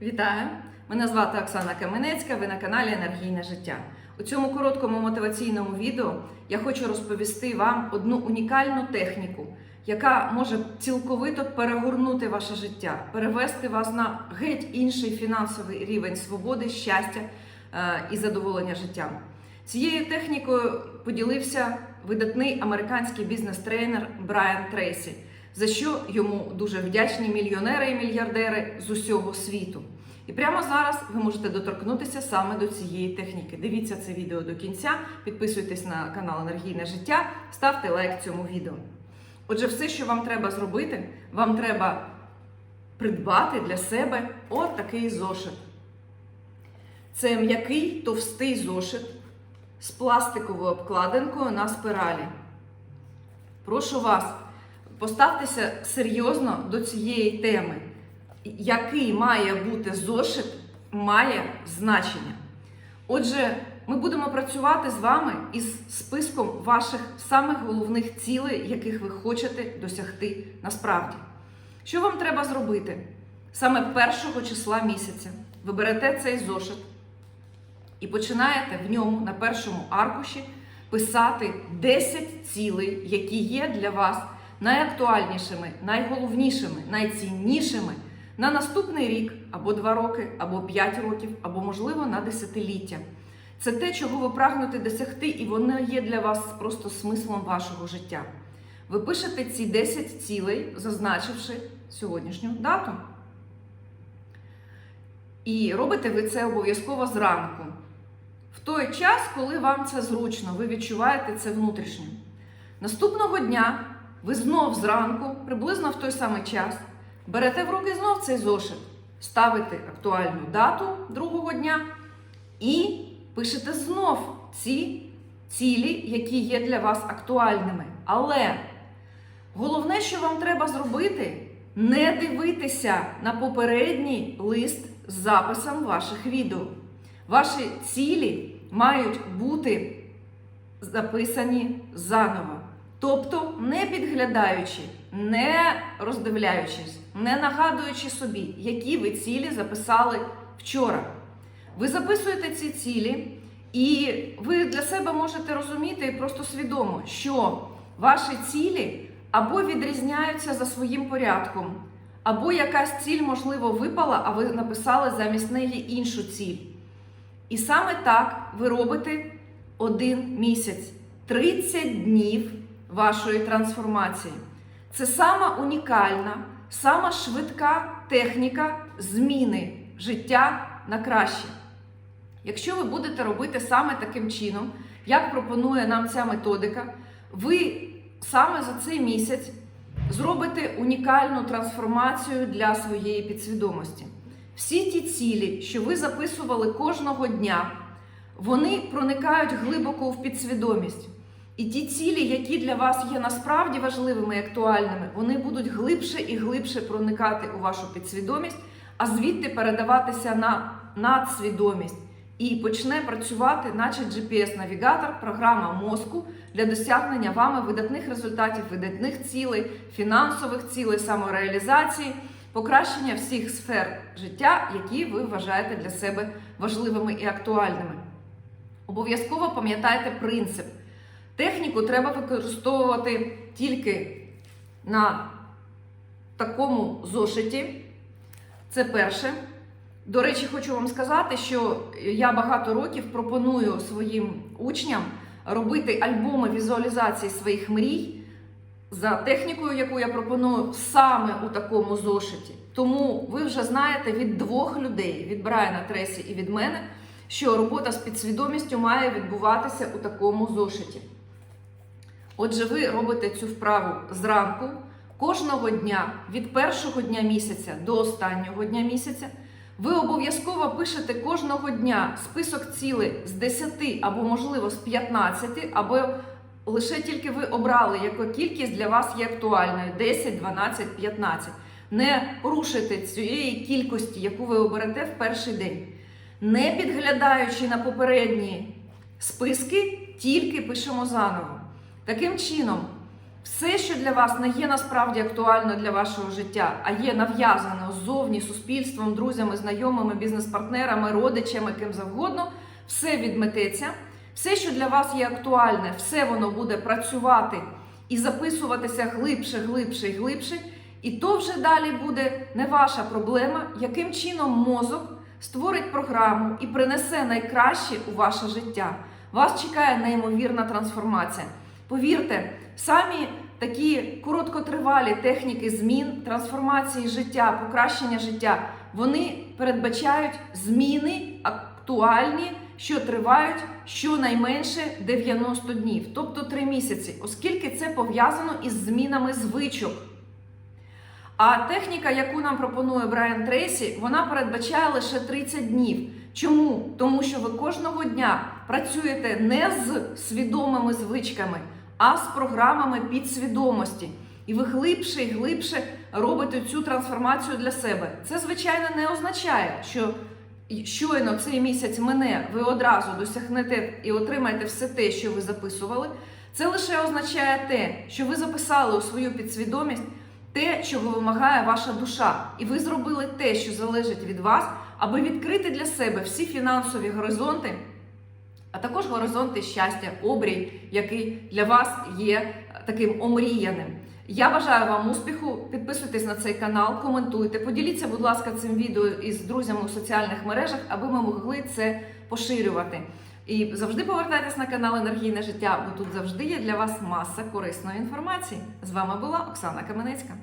Вітаю! Мене звати Оксана Каменецька. Ви на каналі Енергійне життя. У цьому короткому мотиваційному відео я хочу розповісти вам одну унікальну техніку, яка може цілковито перегорнути ваше життя, перевести вас на геть інший фінансовий рівень свободи, щастя е, і задоволення життям. Цією технікою поділився видатний американський бізнес-тренер Брайан Трейсі, за що йому дуже вдячні мільйонери і мільярдери з усього світу. І прямо зараз ви можете доторкнутися саме до цієї техніки. Дивіться це відео до кінця, підписуйтесь на канал Енергійне життя, ставте лайк цьому відео. Отже, все, що вам треба зробити, вам треба придбати для себе от такий зошит. Це м'який товстий зошит з пластиковою обкладинкою на спиралі. Прошу вас, поставтеся серйозно до цієї теми. Який має бути зошит, має значення. Отже, ми будемо працювати з вами із списком ваших самих головних цілей, яких ви хочете досягти насправді. Що вам треба зробити? Саме першого числа місяця ви берете цей зошит і починаєте в ньому на першому аркуші писати 10 цілей, які є для вас найактуальнішими, найголовнішими, найціннішими на наступний рік, або 2 роки, або 5 років, або, можливо, на десятиліття. Це те, чого ви прагнете досягти, і воно є для вас просто смислом вашого життя. Ви пишете ці 10 цілей, зазначивши сьогоднішню дату. І робите ви це обов'язково зранку. В той час, коли вам це зручно, ви відчуваєте це внутрішньо. Наступного дня ви знов зранку, приблизно в той самий час, берете в руки знов цей зошит, ставите актуальну дату другого дня і пишете знов ці цілі, які є для вас актуальними. Але головне, що вам треба зробити, не дивитися на попередній лист з записом ваших відео. Ваші цілі мають бути записані заново. Тобто, не підглядаючи, не роздивляючись, не нагадуючи собі, які ви цілі записали вчора. Ви записуєте ці цілі, і ви для себе можете розуміти просто свідомо, що ваші цілі або відрізняються за своїм порядком, або якась ціль, можливо, випала, а ви написали замість неї іншу ціль. І саме так ви робите один місяць, 30 днів вашої трансформації. Це сама унікальна, сама швидка техніка зміни життя на краще. Якщо ви будете робити саме таким чином, як пропонує нам ця методика, ви саме за цей місяць зробите унікальну трансформацію для своєї підсвідомості. Всі ті цілі, що ви записували кожного дня, вони проникають глибоко в підсвідомість. І ті цілі, які для вас є насправді важливими і актуальними, вони будуть глибше і глибше проникати у вашу підсвідомість, а звідти передаватися на надсвідомість і почне працювати, наче GPS-навігатор, програма мозку для досягнення вами видатних результатів, видатних цілей, фінансових цілей, самореалізації, покращення всіх сфер життя, які ви вважаєте для себе важливими і актуальними. Обов'язково пам'ятайте принцип. Техніку треба використовувати тільки на такому зошиті. Це перше. До речі, хочу вам сказати, що я багато років пропоную своїм учням робити альбоми візуалізації своїх мрій за технікою, яку я пропоную саме у такому зошиті. Тому ви вже знаєте від двох людей: від Брайана Тресі і від мене, що робота з підсвідомістю має відбуватися у такому зошиті. Отже, ви робите цю вправу зранку кожного дня від першого дня місяця до останнього дня місяця. Ви обов'язково пишете кожного дня список цілей з 10 або, можливо, з 15, або лише тільки ви обрали, яка кількість для вас є актуальною: 10, 12, 15. Не порушуйте цієї кількості, яку ви оберете в перший день. Не підглядаючи на попередні списки, тільки пишемо заново. Таким чином, Все, що для вас не є насправді актуально для вашого життя, а є нав'язане ззовні суспільством, друзями, знайомими, бізнес-партнерами, родичами, ким завгодно, все відмететься. Все, що для вас є актуальне, все воно буде працювати і записуватися глибше, глибше і глибше. І то вже далі буде не ваша проблема, яким чином мозок створить програму і принесе найкраще у ваше життя. Вас чекає неймовірна трансформація. Повірте, самі такі короткотривалі техніки змін, трансформації життя, покращення життя, вони передбачають зміни актуальні, що тривають щонайменше 90 днів, тобто 3 місяці, оскільки це пов'язано із змінами звичок. А техніка, яку нам пропонує Брайан Трейсі, вона передбачає лише 30 днів. Чому? Тому що ви кожного дня працюєте не з свідомими звичками, а з програмами підсвідомості. І ви глибше і глибше робите цю трансформацію для себе. Це, звичайно, не означає, що щойно цей місяць мене, ви одразу досягнете і отримаєте все те, що ви записували. Це лише означає те, що ви записали у свою підсвідомість те, чого вимагає ваша душа, і ви зробили те, що залежить від вас, аби відкрити для себе всі фінансові горизонти, а також горизонти щастя, обрій, який для вас є таким омріяним. Я бажаю вам успіху. Підписуйтесь на цей канал, коментуйте, поділіться, будь ласка, цим відео із друзями у соціальних мережах, аби ми могли це поширювати. І завжди повертайтесь на канал Енергійне життя, бо тут завжди є для вас маса корисної інформації. З вами була Оксана Каменецька.